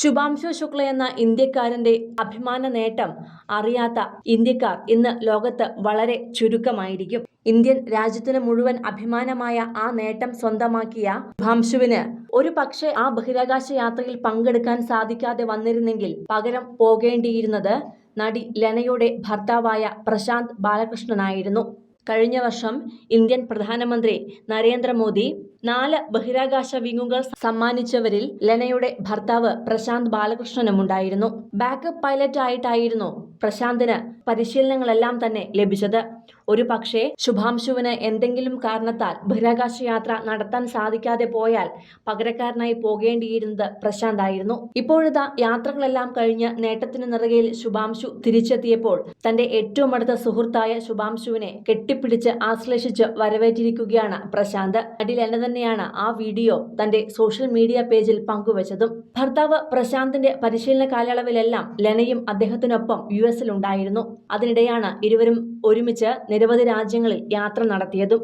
ശുഭാംശു ശുക്ല എന്ന ഇന്ത്യക്കാരന്റെ അഭിമാന നേട്ടം അറിയാത്ത ഇന്ത്യക്കാർ ഇന്ന് ലോകത്ത് വളരെ ചുരുക്കമായിരിക്കും. ഇന്ത്യൻ രാജ്യത്തിന് മുഴുവൻ അഭിമാനമായ ആ നേട്ടം സ്വന്തമാക്കിയ ശുഭാംശുവിന് ഒരു പക്ഷേ ആ ബഹിരാകാശ യാത്രയിൽ പങ്കെടുക്കാൻ സാധിക്കാതെ വന്നിരുന്നെങ്കിൽ പകരം പോകേണ്ടിയിരുന്നത് നടി ലെനയുടെ ഭർത്താവായ പ്രശാന്ത് ബാലകൃഷ്ണനായിരുന്നു. കഴിഞ്ഞ വർഷം ഇന്ത്യൻ പ്രധാനമന്ത്രി നരേന്ദ്രമോദി നാല് ബഹിരാകാശ വിങ്ങുകൾ സമ്മാനിച്ചവരിൽ ലെനയുടെ ഭർത്താവ് പ്രശാന്ത് ബാലകൃഷ്ണനും ഉണ്ടായിരുന്നു. ബാക്കപ്പ് പൈലറ്റ് ആയിട്ടായിരുന്നു പ്രശാന്തിന് പരിശീലനങ്ങളെല്ലാം തന്നെ ലഭിച്ചത്. ഒരു പക്ഷേ ശുഭാംശുവിന് എന്തെങ്കിലും കാരണത്താൽ ബഹിരാകാശ യാത്ര നടത്താൻ സാധിക്കാതെ പോയാൽ പകരക്കാരനായി പോകേണ്ടിയിരുന്നത് പ്രശാന്ത് ആയിരുന്നു ഇപ്പോഴിതാ യാത്രകളെല്ലാം കഴിഞ്ഞ് നേട്ടത്തിന് നിറകയിൽ ശുഭാംശു തിരിച്ചെത്തിയപ്പോൾ തന്റെ ഏറ്റവും അടുത്ത സുഹൃത്തായ ശുഭാംശുവിനെ കെട്ടിപ്പിടിച്ച് ആശ്ലേഷിച്ച് വരവേറ്റിരിക്കുകയാണ് പ്രശാന്ത്. അടിൽ ലെന തന്നെയാണ് ആ വീഡിയോ തന്റെ സോഷ്യൽ മീഡിയ പേജിൽ പങ്കുവച്ചതും. ഭർത്താവ് പ്രശാന്തിന്റെ പരിശീലന കാലയളവിലെല്ലാം ലെനയും അദ്ദേഹത്തിനൊപ്പം യു എസിലുണ്ടായിരുന്നു. അതിനിടെയാണ് ഇരുവരും ഒരുമിച്ച് നിരവധി രാജ്യങ്ങളിൽ യാത്ര നടത്തിയതും.